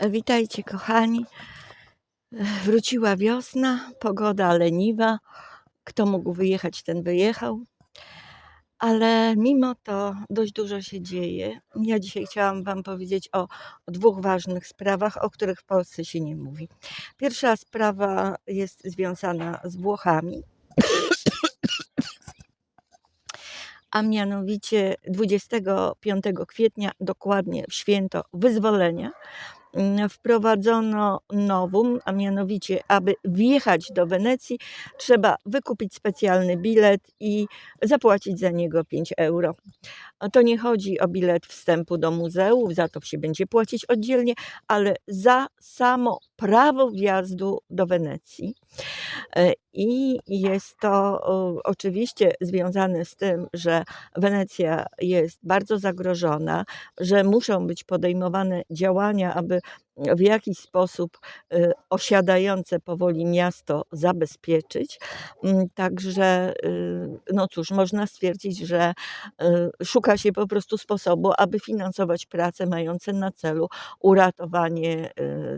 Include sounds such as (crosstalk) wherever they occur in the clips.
Witajcie kochani. Wróciła wiosna, pogoda leniwa. Kto mógł wyjechać, ten wyjechał. Ale mimo to dość dużo się dzieje. Ja dzisiaj chciałam Wam powiedzieć o, o dwóch ważnych sprawach, o których w Polsce się nie mówi. Pierwsza sprawa jest związana z Włochami. A mianowicie 25 kwietnia, dokładnie w święto wyzwolenia, wprowadzono nowum, a mianowicie, aby wjechać do Wenecji, trzeba wykupić specjalny bilet i zapłacić za niego 5 euro. To nie chodzi o bilet wstępu do muzeów, za to się będzie płacić oddzielnie, ale za samo prawo wjazdu do Wenecji. E, I jest to oczywiście związane z tym, że Wenecja jest bardzo zagrożona, że muszą być podejmowane działania, aby w jakiś sposób y, osiadające powoli miasto zabezpieczyć. Mm, Także, y, no cóż, można stwierdzić, że y, szuka się po prostu sposobu, aby finansować prace mające na celu uratowanie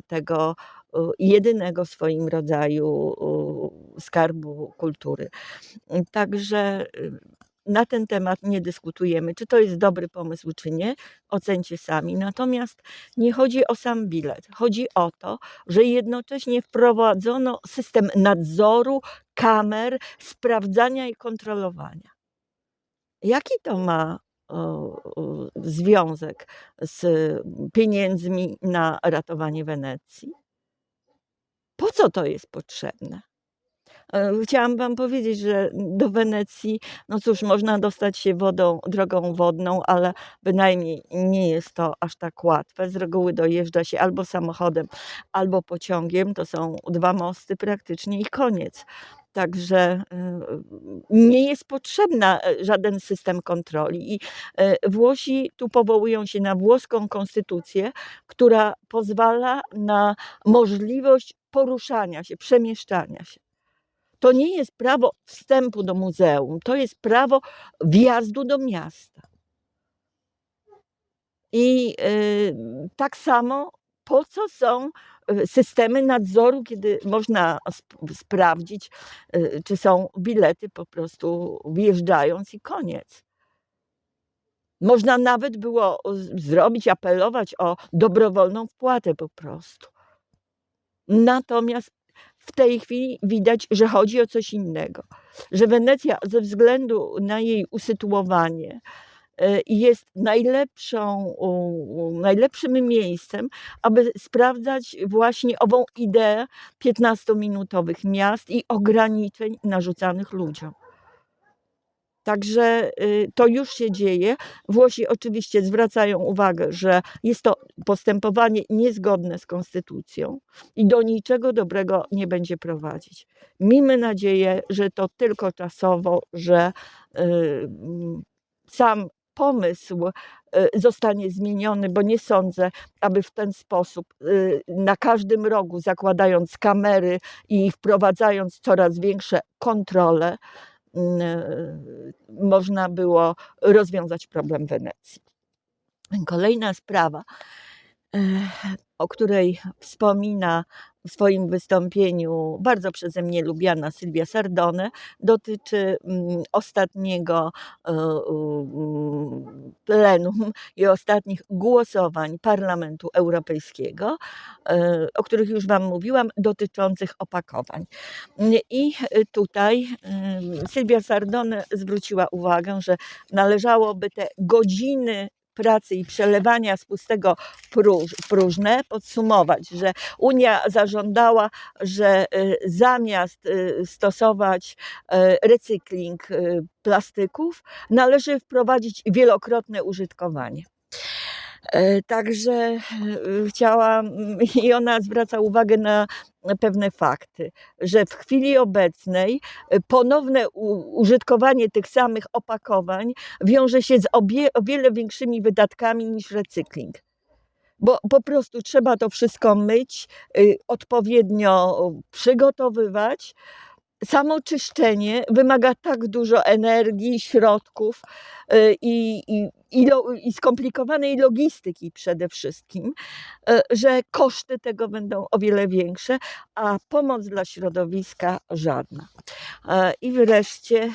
tego jedynego w swoim rodzaju skarbu kultury. Także na ten temat nie dyskutujemy, czy to jest dobry pomysł, czy nie. Ocencie sami. Natomiast nie chodzi o sam bilet. Chodzi o to, że jednocześnie wprowadzono system nadzoru, kamer, sprawdzania i kontrolowania. Jaki to ma o, związek z pieniędzmi na ratowanie Wenecji? Po co to jest potrzebne? Chciałam Wam powiedzieć, że do Wenecji, no cóż, można dostać się wodą, drogą wodną, ale bynajmniej nie jest to aż tak łatwe. Z reguły dojeżdża się albo samochodem, albo pociągiem. To są dwa mosty praktycznie i koniec. Także nie jest potrzebna e, żaden system kontroli. I e, Włosi tu powołują się na włoską konstytucję, która pozwala na możliwość poruszania się, przemieszczania się. To nie jest prawo wstępu do muzeum, to jest prawo wjazdu do miasta. I y, tak samo po co są y, systemy nadzoru, kiedy można sp- sprawdzić, y, czy są bilety po prostu wjeżdżając i koniec. Można nawet było zrobić, apelować o dobrowolną wpłatę po prostu. Natomiast w tej chwili widać, że chodzi o coś innego. Że Wenecja ze względu na jej usytuowanie e, jest najlepszą, najlepszym miejscem, aby sprawdzać właśnie ową ideę 15-minutowych miast i ograniczeń narzucanych ludziom. Także y, to już się dzieje. Włosi oczywiście zwracają uwagę, że jest to postępowanie niezgodne z konstytucją i do niczego dobrego nie będzie prowadzić. Miejmy nadzieję, że to tylko czasowo, że y, sam pomysł y, zostanie zmieniony, bo nie sądzę, aby w ten sposób na każdym rogu zakładając kamery i wprowadzając coraz większe kontrole, można było rozwiązać problem Wenecji. Kolejna sprawa, eh, o której wspomina w swoim wystąpieniu bardzo przeze mnie lubiana Sylwia Sardone, dotyczy mm, ostatniego e, mm, plenum i ostatnich głosowań Parlamentu Europejskiego, e, o których już Wam mówiłam, dotyczących opakowań. I tutaj em, Sylwia Sardone zwróciła uwagę, że należałoby te godziny pracy i przelewania z pustego próż, próżne podsumować, że Unia zażądała, że y, zamiast y, stosować y, recykling plastyków, należy wprowadzić wielokrotne użytkowanie. E, Także e, chciałam, (laughs) i ona zwraca uwagę na pewne fakty, że w chwili obecnej e, ponowne użytkowanie tych samych opakowań wiąże się z obie, o wiele większymi wydatkami niż recykling. Bo po prostu trzeba to wszystko myć, y, odpowiednio przygotowywać samo czyszczenie wymaga tak dużo energii, środków y, i, i, i, i skomplikowanej logistyki przede wszystkim, y, że koszty tego będą o wiele większe, a pomoc dla środowiska żadna. E, I wreszcie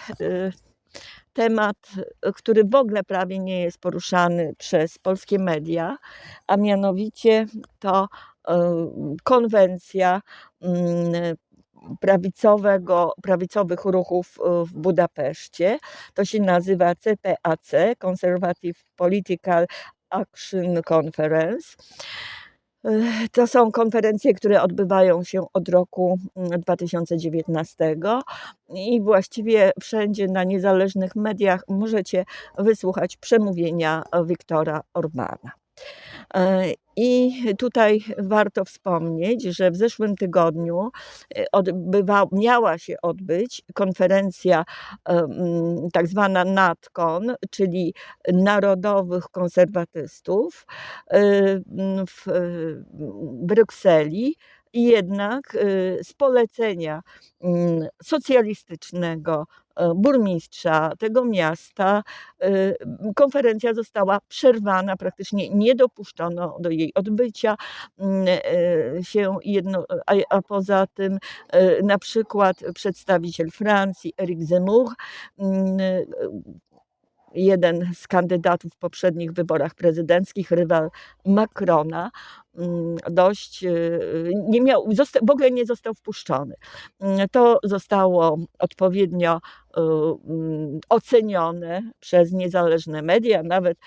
temat, który w ogóle prawie nie jest poruszany przez polskie media, a mianowicie to konwencja mm, prawicowego, prawicowych ruchów w Budapeszcie. To się nazywa CPAC, Conservative Political Action Conference. To są konferencje, które odbywają się od roku 2019 mm, i właściwie wszędzie na niezależnych mediach możecie wysłuchać przemówienia Wiktora Orbana. E, I tutaj warto wspomnieć, że w zeszłym tygodniu e, odbywa, miała się odbyć konferencja tak zwana czyli Narodowych Konserwatystów e, w Brukseli. Jednak z polecenia mm, socjalistycznego E, burmistrza tego miasta. E, konferencja została przerwana, praktycznie nie dopuszczono do jej odbycia mm, e, się jedno, a, poza tym na przykład przedstawiciel Francji, Eric Zemmour, mm, jeden z kandydatów w poprzednich wyborach prezydenckich, rywal Macrona, mm, dość y, nie miał, w ogóle nie został wpuszczony. Mm, to zostało odpowiednio y, mm, ocenione przez niezależne media. Nawet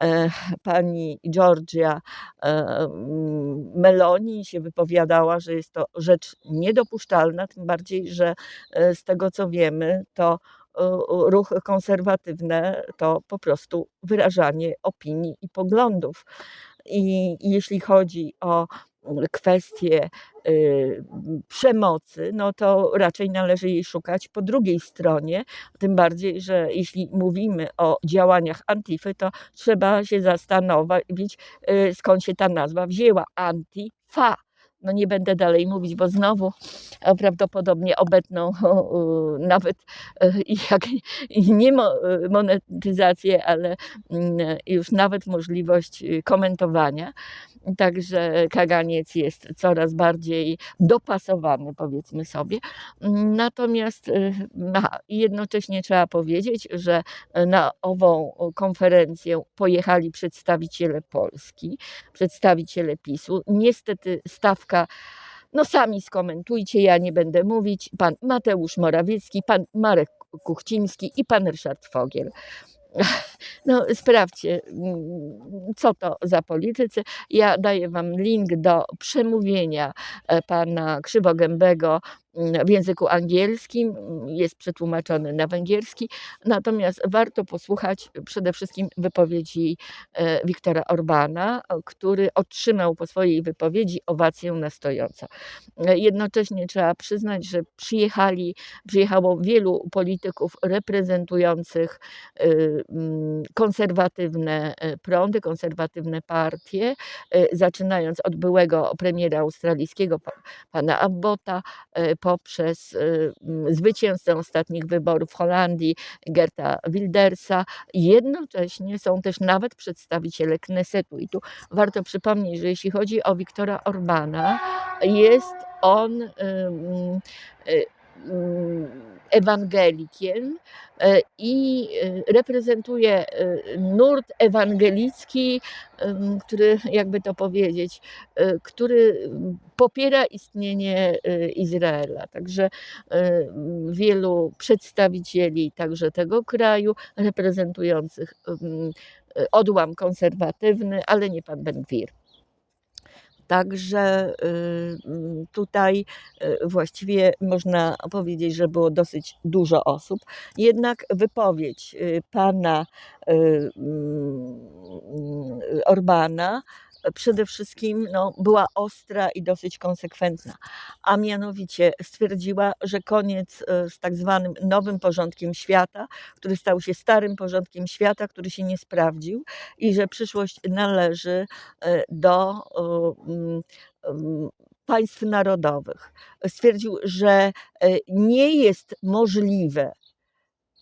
e, pani Georgia e, Meloni się wypowiadała, że jest to rzecz niedopuszczalna, tym bardziej, że e, z tego co wiemy, to ruchy konserwatywne to po prostu wyrażanie opinii i poglądów. I jeśli chodzi o kwestie y, przemocy, no to raczej należy jej szukać po drugiej stronie. Tym bardziej, że jeśli mówimy o działaniach Antify, to trzeba się zastanowić, y, skąd się ta nazwa wzięła. Antifa no nie będę dalej mówić, bo znowu e, prawdopodobnie obetną (laughs) nawet e, jak nie e, monetyzację, ale mm, już nawet możliwość komentowania. Także kaganiec jest coraz bardziej dopasowany, powiedzmy sobie. Natomiast aha, jednocześnie trzeba powiedzieć, że na ową konferencję pojechali przedstawiciele Polski, przedstawiciele PiSu. Niestety stawka no sami skomentujcie, ja nie będę mówić. Pan Mateusz Morawiecki, pan Marek Kuchciński i pan Ryszard Fogiel. No, sprawdźcie, mm, co to za politycy. Ja daję Wam link do przemówienia e, pana Krzywogębego w języku angielskim, jest przetłumaczony na węgierski, natomiast warto posłuchać przede wszystkim wypowiedzi e, Wiktora Orbana, który otrzymał po swojej wypowiedzi owację na stojąco. E, jednocześnie trzeba przyznać, że przyjechali, przyjechało wielu polityków reprezentujących e, konserwatywne prądy, konserwatywne partie, zaczynając od byłego premiera australijskiego, pana Abbota, poprzez y, zwycięzcę ostatnich wyborów w Holandii, Gerta Wildersa. Jednocześnie są też nawet przedstawiciele Knesetu. I tu warto przypomnieć, że jeśli chodzi o Wiktora Orbana, jest on y, ewangelikiem e, i e, reprezentuje e, nurt ewangelicki, który, jakby to powiedzieć, który popiera istnienie Izraela. Także wielu przedstawicieli także tego kraju, reprezentujących odłam konserwatywny, ale nie pan Ben-Gwir. Także y, mm, tutaj y, właściwie można powiedzieć, że było dosyć dużo osób. Jednak wypowiedź y, pana mm, Orbana przede wszystkim no, była ostra i dosyć konsekwentna, a mianowicie stwierdziła, że koniec e, z tak zwanym nowym porządkiem świata, który stał się starym porządkiem świata, który się nie sprawdził i że przyszłość należy e, do mm, mm, państw narodowych. Stwierdził, że e, nie jest możliwe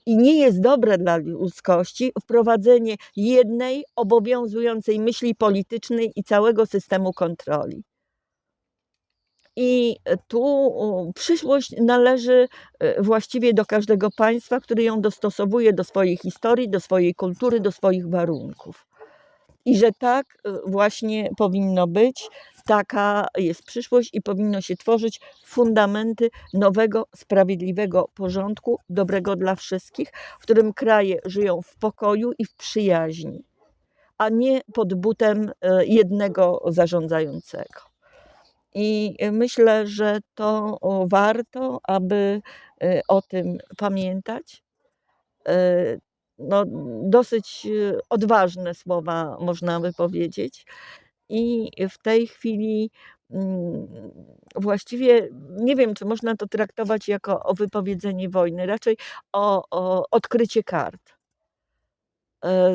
i nie jest dobre dla ludzkości wprowadzenie jednej obowiązującej myśli politycznej i całego systemu kontroli. I tu u, przyszłość należy e, właściwie do każdego państwa, które ją dostosowuje do swojej historii, do swojej kultury, do swoich warunków. I że tak e, właśnie powinno być, taka jest przyszłość i powinno się tworzyć fundamenty nowego, sprawiedliwego porządku, dobrego dla wszystkich, w którym kraje żyją w pokoju i w przyjaźni, a nie pod butem e, jednego zarządzającego. I myślę, że to warto, aby e, o tym pamiętać. E, No, dosyć odważne słowa można by powiedzieć. I w tej chwili mm, właściwie nie wiem, czy można to traktować jako o wypowiedzenie wojny, raczej o, o odkrycie kart. E,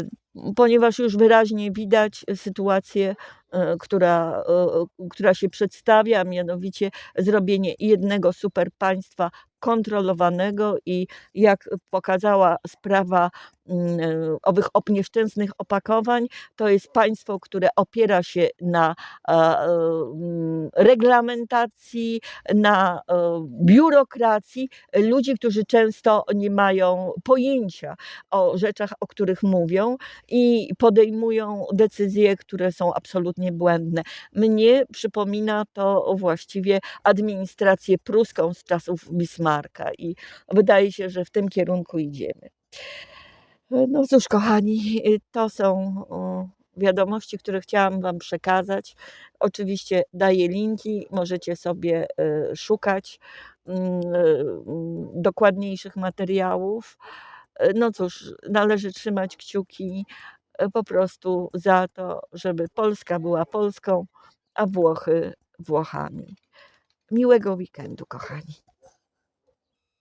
Ponieważ już wyraźnie widać sytuację, e, która, e, która się przedstawia, mianowicie zrobienie jednego superpaństwa kontrolowanego i jak pokazała sprawa mm, e, owych nieszczęsnych opakowań, to jest państwo, które opiera się na e, mm, reglamentacji, na e, biurokracji ludzi, którzy często nie mają pojęcia o rzeczach, o których mówią i podejmują decyzje, które są absolutnie błędne. Mnie przypomina to właściwie administrację pruską z czasów Bismarcka i wydaje się, że w tym kierunku idziemy. No cóż, kochani, to są wiadomości, które chciałam Wam przekazać. Oczywiście daję linki, możecie sobie e, szukać mm, e, mm, dokładniejszych materiałów. E, No cóż, należy trzymać kciuki e, po prostu za to, żeby Polska była Polską, a Włochy Włochami. Miłego weekendu, kochani.